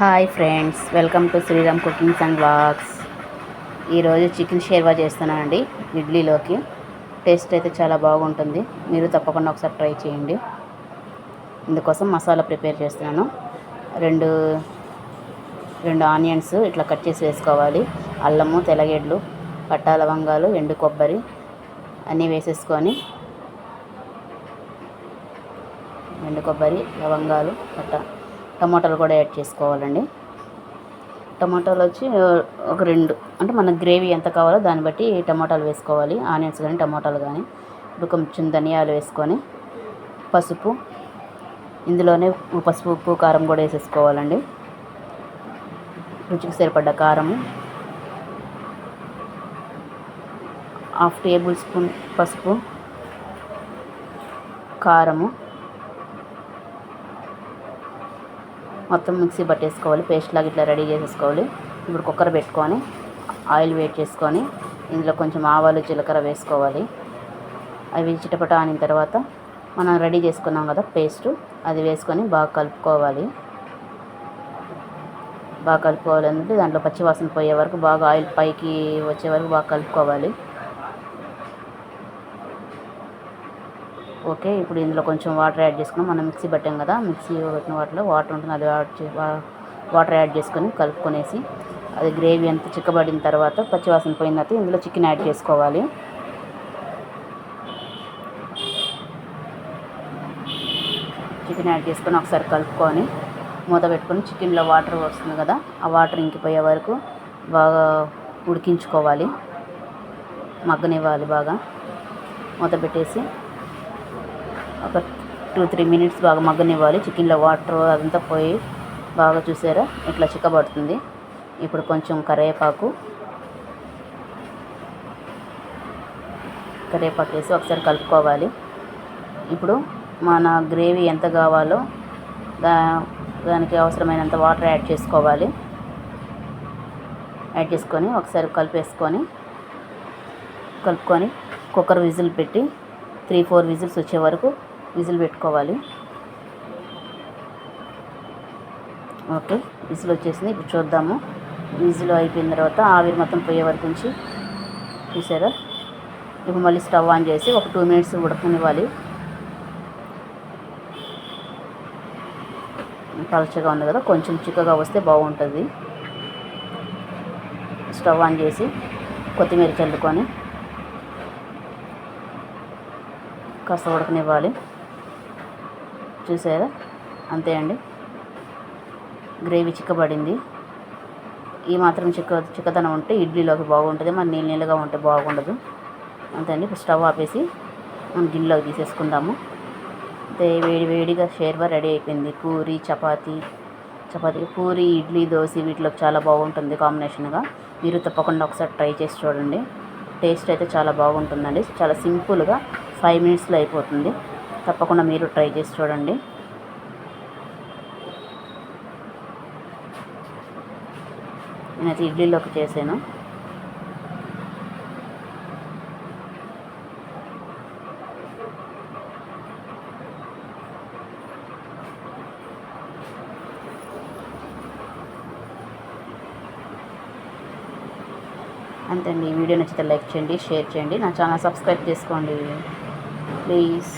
Hi friends welcome to Sriram cookings and blogs ఈరోజు chicken sherwa చేస్తున్నానండి ఇడ్లీలోకి. టేస్ట్ అయితే చాలా బాగుంటుంది. మీరు తప్పకుండా ఒకసారి ట్రై చేయండి. ఇందుకోసం మసాలా ప్రిపేర్ చేస్తున్నాను. రెండు రెండు ఆనియన్స్ ఇట్లా కట్ చేసి వేసుకోవాలి. అల్లము తెల్లగెడ్లు పట్టా లవంగాలు ఎండు కొబ్బరి అన్నీ వేసేసుకొని ఎండు కొబ్బరి లవంగాలు పట్ట టమాటాలు కూడా యాడ్ చేసుకోవాలండి. టమాటాలు వచ్చి ఒక రెండు అంటే మన గ్రేవీ ఎంత కావాలో దాన్ని బట్టి టమాటాలు వేసుకోవాలి. ఆనియన్స్ కానీ టమాటాలు కానీ ఇప్పుడు కొంచెం ధనియాలు వేసుకొని పసుపు ఇందులోనే పసుపు ఉప్పు కారం కూడా వేసేసుకోవాలండి. రుచికి సరిపడ్డ కారము. హాఫ్ టేబుల్ స్పూన్ పసుపు కారము. మొత్తం మిక్సీ పట్టేసుకోవాలి పేస్ట్ లాగా ఇట్లా రెడీ చేసేసుకోవాలి. ఇప్పుడు కుక్కర్ పెట్టుకొని ఆయిల్ వేట్ చేసుకొని ఇందులో కొంచెం ఆవాలు జీలకర్ర వేసుకోవాలి. అవి చిటపట ఆనిన తర్వాత మనం రెడీ చేసుకున్నాం కదా పేస్ట్ అది వేసుకొని బాగా కలుపుకోవాలి. బాగా కలుపుకోవాలి అంటే దాంట్లో పచ్చివాసన పోయే వరకు బాగా ఆయిల్ పైకి వచ్చే వరకు బాగా కలుపుకోవాలి. ఓకే ఇప్పుడు ఇందులో కొంచెం వాటర్ యాడ్ చేసుకున్నాం. మనం మిక్సీ పెట్టాం కదా మిక్సీ పెట్టిన వాటిలో వాటర్ ఉంటుంది అది యాడ్ వాటర్ యాడ్ చేసుకొని కలుపుకొనేసి అది గ్రేవీ అంతా చిక్కబడిన తర్వాత పచ్చివాసన పోయిన తర్వాత ఇందులో చికెన్ యాడ్ చేసుకోవాలి. చికెన్ యాడ్ చేసుకొని ఒకసారి కలుపుకొని మూత పెట్టుకొని చికెన్లో వాటర్ వస్తుంది కదా ఆ వాటర్ ఇంకిపోయే వరకు బాగా ఉడికించుకోవాలి మగ్గనివ్వాలి బాగా. మూత పెట్టేసి ఒక టూ త్రీ మినిట్స్ బాగా మగ్గనివ్వాలి. చికెన్లో వాటర్ అదంతా పోయి బాగా చూసారా? ఇట్లా చిక్కబడుతుంది. ఇప్పుడు కొంచెం కరివేపాకు కరివేపాకు వేసి ఒకసారి కలుపుకోవాలి. ఇప్పుడు మన గ్రేవీ ఎంత కావాలో దా దానికి అవసరమైనంత వాటర్ యాడ్ చేసుకోవాలి. యాడ్ చేసుకొని ఒకసారి కలిపేసుకొని కలుపుకొని కుక్కర్ విజిల్ పెట్టి త్రీ ఫోర్ విజిల్స్ వచ్చే వరకు విజిల్ పెట్టుకోవాలి. ఓకే విజిల్ వచ్చేసింది. ఇప్పుడు చూద్దాము. విజిల్ అయిపోయిన తర్వాత ఆవిరి మొత్తం పోయే వరకు ఉంచి చూసారా? ఇప్పుడు మళ్ళీ స్టవ్ ఆన్ చేసి ఒక టూ మినిట్స్ ఉడకనివ్వాలి. పలచగా ఉంది కదా కొంచెం చిక్కగా వస్తే బాగుంటుంది. స్టవ్ ఆన్ చేసి కొత్తిమీర చల్లుకొని కాస్త ఉడకనివ్వాలి. చూసారా? అంతే అండి. గ్రేవీ చిక్కబడింది. ఈ మాత్రం చిక్క చిక్కదనం ఉంటే ఇడ్లీలోకి బాగుంటుంది. మరి నీళ్ళు నీళ్ళగా ఉంటే బాగుండదు. అంతే అండి. ఇప్పుడు స్టవ్ ఆపేసి మనం గిన్నెలోకి తీసేసుకుందాము. అంతే వేడి వేడిగా షేర్వా రెడీ అయిపోయింది. పూరి చపాతి చపాతి పూరి ఇడ్లీ దోశ వీటిలోకి చాలా బాగుంటుంది కాంబినేషన్గా. మీరు తప్పకుండా ఒకసారి ట్రై చేసి చూడండి. టేస్ట్ అయితే చాలా బాగుంటుందండి. చాలా సింపుల్గా ఫైవ్ మినిట్స్లో అయిపోతుంది. తప్పకుండా మీరు ట్రై చేసి చూడండి. నేనైతే ఇడ్లీలోకి చేశాను. అంతే అండి. ఈ వీడియో నచ్చితే లైక్ చేయండి షేర్ చేయండి. నా ఛానల్ సబ్స్క్రైబ్ చేసుకోండి. ప్లీజ్.